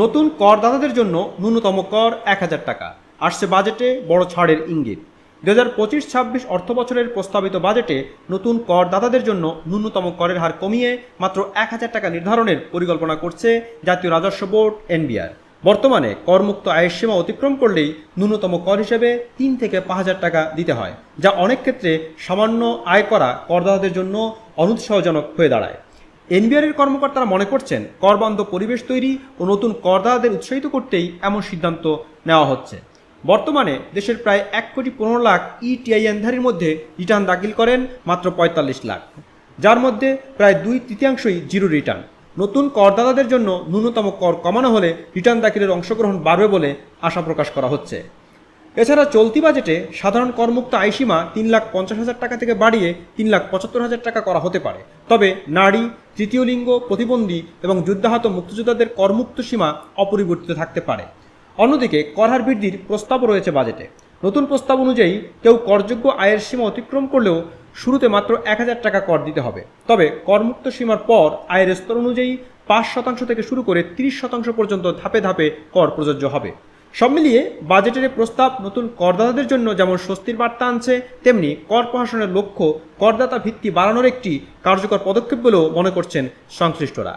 নতুন করদাতাদের জন্য ন্যূনতম কর এক হাজার টাকা। আসছে বাজেটে বড় ছাড়ের ইঙ্গিত। দু হাজার পঁচিশ ছাব্বিশ অর্থ বছরের প্রস্তাবিত বাজেটে নতুন করদাতাদের জন্য ন্যূনতম করের হার কমিয়ে মাত্র এক হাজার টাকা নির্ধারণের পরিকল্পনা করছে জাতীয় রাজস্ব বোর্ড, এনবিআর। বর্তমানে করমুক্ত আয়ের সীমা অতিক্রম করলেই ন্যূনতম কর হিসেবে তিন থেকে পাঁচ হাজার টাকা দিতে হয়, যা অনেক ক্ষেত্রে সামান্য আয় করা করদাতাদের জন্য অনুৎসাহজনক হয়ে দাঁড়ায়। এনবিআরের কর্মকর্তারা মনে করছেন করবান্ধব পরিবেশ তৈরি ও নতুন করদাতাদের উৎসাহিত করতেই এমন সিদ্ধান্ত নেওয়া হচ্ছে। বর্তমানে দেশের প্রায় এক কোটি পনেরো লাখ ই টিআইএনধারীর মধ্যে রিটার্ন দাখিল করেন মাত্র পঁয়তাল্লিশ লাখ। যার মধ্যে প্রায় দুই তৃতীয়াংশই জিরো রিটার্ন। নতুন করদাতাদের জন্য ন্যূনতম কর কমানো হলে রিটার্ন দাখিলের অংশগ্রহণ বাড়বে বলে আশা প্রকাশ করা হচ্ছে। এছাড়া চলতি বাজেটে সাধারণ করমুক্ত আয়সীমা তিন লাখ পঞ্চাশ হাজার টাকা থেকে বাড়িয়ে তিন লাখ পঁচাত্তর হাজার টাকা করা হতে পারে। তবে নারী তৃতীয় লিঙ্গ, প্রতিবন্ধী এবং যুদ্ধাহত মুক্তিযোদ্ধাদের করমুক্ত সীমা অপরিবর্তিত থাকতে পারে। অন্যদিকে করহার বৃদ্ধির প্রস্তাবও রয়েছে বাজেটে। নতুন প্রস্তাব অনুযায়ী কেউ করযোগ্য আয়ের সীমা অতিক্রম করলেও শুরুতে মাত্র এক হাজার টাকা কর দিতে হবে। তবে করমুক্ত সীমার পর আয়ের স্তর অনুযায়ী পাঁচ শতাংশ থেকে শুরু করে তিরিশ শতাংশ পর্যন্ত ধাপে ধাপে কর প্রযোজ্য হবে। সব মিলিয়ে বাজেটের প্রস্তাব নতুন করদাতাদের জন্য যেমন স্বস্তির বার্তা আনছে, তেমনি কর প্রশাসনের লক্ষ্য করদাতা ভিত্তি বাড়ানোর একটি কার্যকর পদক্ষেপ বলেও মনে করছেন সংশ্লিষ্টরা।